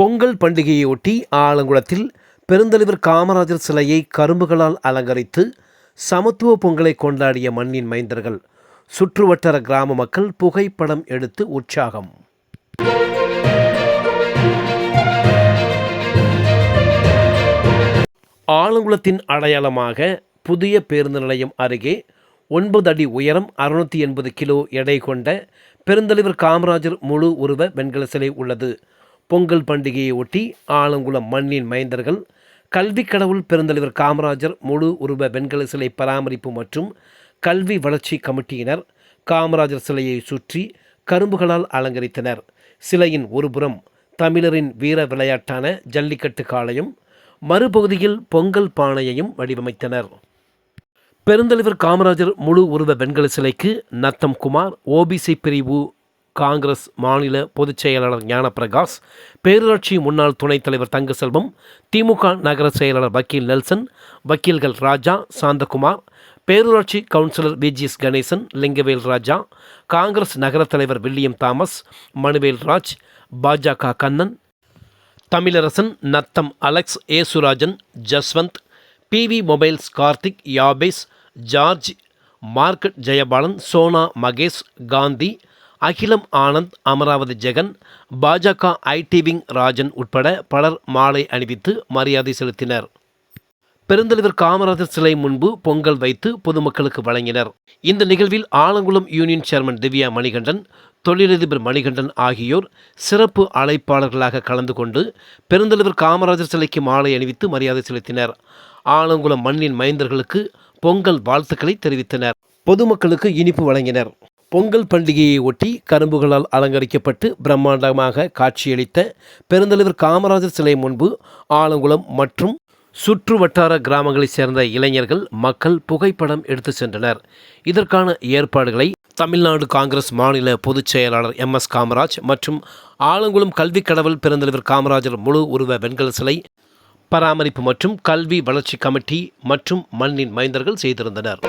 பொங்கல் பண்டிகையொட்டி ஆலங்குளத்தில் பெருந்தலைவர் காமராஜர் சிலையை கரும்புகளால் அலங்கரித்து சமத்துவ பொங்கலை கொண்டாடிய மண்ணின் மைந்தர்கள். சுற்றுவட்டார கிராம மக்கள் புகைப்படம் எடுத்து உற்சாகம். ஆலங்குளத்தின் அடையாளமாக புதிய பேருந்து நிலையம் அருகே ஒன்பது அடி உயரம் அறுநூற்றி எண்பது கிலோ எடை கொண்ட பெருந்தலைவர் காமராஜர் முழு உருவ வெண்கல சிலை உள்ளது. பொங்கல் பண்டிகையை ஒட்டி ஆலங்குளம் மண்ணின் மைந்தர்கள் கல்வி கடவுள் பெருந்தலைவர் காமராஜர் முழு உருவ வெண்கல சிலை பராமரிப்பு மற்றும் கல்வி வளர்ச்சி கமிட்டியினர் காமராஜர் சிலையை சுற்றி கரும்புகளால் அலங்கரித்தனர். சிலையின் ஒருபுறம் தமிழரின் வீர விளையாட்டான ஜல்லிக்கட்டு காளையும் மறுபகுதியில் பொங்கல் பானையையும் வடிவமைத்தனர். பெருந்தலைவர் காமராஜர் முழு உருவ வெண்கல சிலைக்கு நத்தம் குமார் ஓபிசி பிரிவு காங்கிரஸ் மாநில பொதுச் செயலாளர் ஞானப்பிரகாஷ் பேரூராட்சி முன்னாள் துணைத் தலைவர் தங்கசெல்வம் திமுக நகர செயலாளர் வக்கீல் நெல்சன் வக்கீல்கள் ராஜா சாந்தகுமார் பேரூராட்சி கவுன்சிலர் விஜிஎஸ் கணேசன் லிங்கவேல் ராஜா காங்கிரஸ் நகர தலைவர் வில்லியம் தாமஸ் மனுவேல் ராஜ் பாஜக Kannan Tamilarasan Natham Alex Esurajan Jaswant PV mobiles Karthik Yabesh George market Jayabalan Sona Mahesh Gandhi Akilam Anand Amaravathi Jagan பாஜக ஐடிவிங் ராஜன் உட்பட பலர் மாலை அணிவித்து மரியாதை செலுத்தினர். பெருந்தலைவர் காமராஜர் சிலை முன்பு பொங்கல் வைத்து பொதுமக்களுக்கு வழங்கினர். இந்த நிகழ்வில் ஆலங்குளம் யூனியன் சேர்மன் திவ்யா மணிகண்டன் தொழிலதிபர் மணிகண்டன் ஆகியோர் சிறப்பு அழைப்பாளர்களாக கலந்து கொண்டு பெருந்தலைவர் காமராஜர் சிலைக்கு மாலை அணிவித்து மரியாதை செலுத்தினர். ஆலங்குளம் மண்ணின் மைந்தர்களுக்கு பொங்கல் வாழ்த்துக்களை தெரிவித்தனர். பொதுமக்களுக்கு இனிப்பு வழங்கினர். பொங்கல் பண்டிகையை ஒட்டி கரும்புகளால் அலங்கரிக்கப்பட்டு பிரம்மாண்டமாக காட்சியளித்த பெருந்தலைவர் காமராஜர் சிலை முன்பு ஆலங்குளம் மற்றும் சுற்று வட்டார கிராமங்களைச் சேர்ந்த இளைஞர்கள் மக்கள் புகைப்படம் எடுத்து சென்றனர். இதற்கான ஏற்பாடுகளை தமிழ்நாடு காங்கிரஸ் மாநில பொதுச் செயலாளர் எம். எஸ். காமராஜ் மற்றும் ஆலங்குளம் கல்வி கடவுள் பெருந்தலைவர் காமராஜர் முழு உருவ வெண்கல சிலை பராமரிப்பு மற்றும் கல்வி வளர்ச்சி கமிட்டி மற்றும் மண்ணின் மைந்தர்கள் செய்திருந்தனர்.